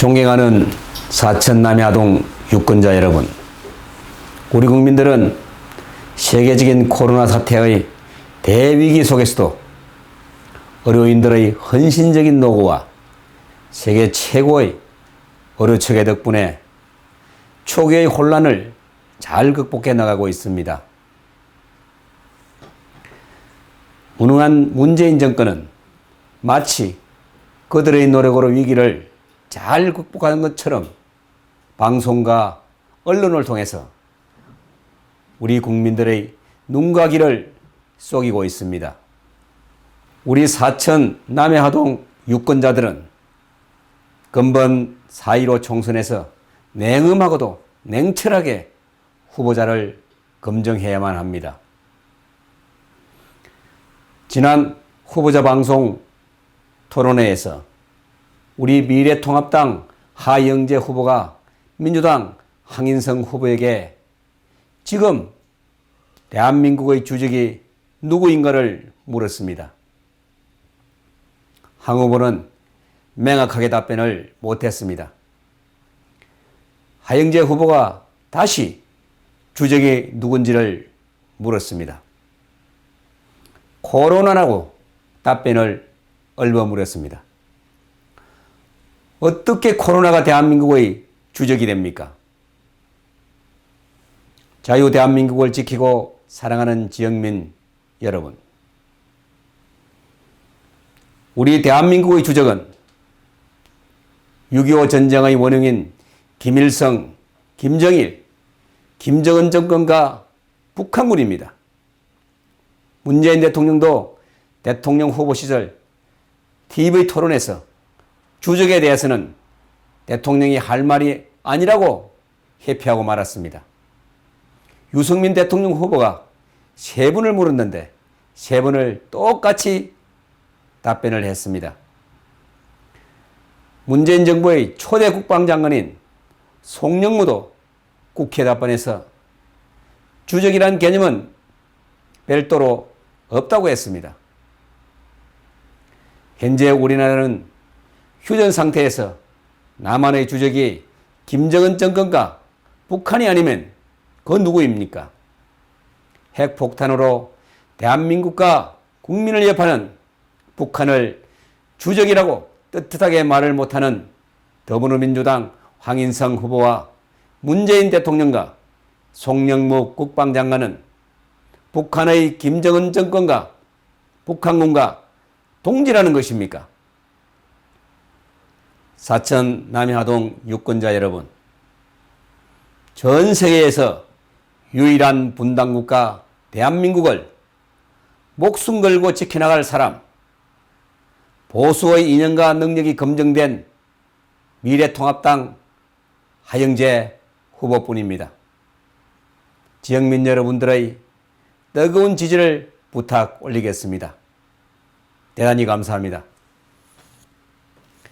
존경하는 사천 남야동 유권자 여러분, 우리 국민들은 세계적인 코로나 사태의 대위기 속에서도 의료인들의 헌신적인 노고와 세계 최고의 의료체계 덕분에 초기의 혼란을 잘 극복해 나가고 있습니다. 무능한 문재인 정권은 마치 그들의 노력으로 위기를 잘 극복하는 것처럼 방송과 언론을 통해서 우리 국민들의 눈과 귀를 속이고 있습니다. 우리 사천 남해하동 유권자들은 근본 4.15 총선에서 냉음하고도 냉철하게 후보자를 검증해야만 합니다. 지난 후보자 방송 토론회에서 우리 미래통합당 하영재 후보가 민주당 황인성 후보에게 지금 대한민국의 주적이 누구인가를 물었습니다. 황 후보는 명확하게 답변을 못했습니다. 하영재 후보가 다시 주적이 누군지를 물었습니다. 코로나라고 답변을 얼버무렸습니다. 어떻게 코로나가 대한민국의 주적이 됩니까? 자유 대한민국을 지키고 사랑하는 지역민 여러분. 우리 대한민국의 주적은 6.25 전쟁의 원흉인 김일성, 김정일, 김정은 정권과 북한군입니다. 문재인 대통령도 대통령 후보 시절 TV 토론에서 주적에 대해서는 대통령이 할 말이 아니라고 회피하고 말았습니다. 유승민 대통령 후보가 세 분을 물었는데 세 분을 똑같이 답변을 했습니다. 문재인 정부의 초대 국방장관인 송영무도 국회 답변에서 주적이란 개념은 별도로 없다고 했습니다. 현재 우리나라는 휴전 상태에서 남한의 주적이 김정은 정권과 북한이 아니면 그 누구입니까? 핵폭탄으로 대한민국과 국민을 위협하는 북한을 주적이라고 떳떳하게 말을 못하는 더불어민주당 황인성 후보와 문재인 대통령과 송영무 국방장관은 북한의 김정은 정권과 북한군과 동지라는 것입니까? 사천 남해하동 유권자 여러분, 전 세계에서 유일한 분단국가 대한민국을 목숨 걸고 지켜나갈 사람, 보수의 인연과 능력이 검증된 미래통합당 하영재 후보뿐입니다. 지역민 여러분들의 뜨거운 지지를 부탁 올리겠습니다. 대단히 감사합니다.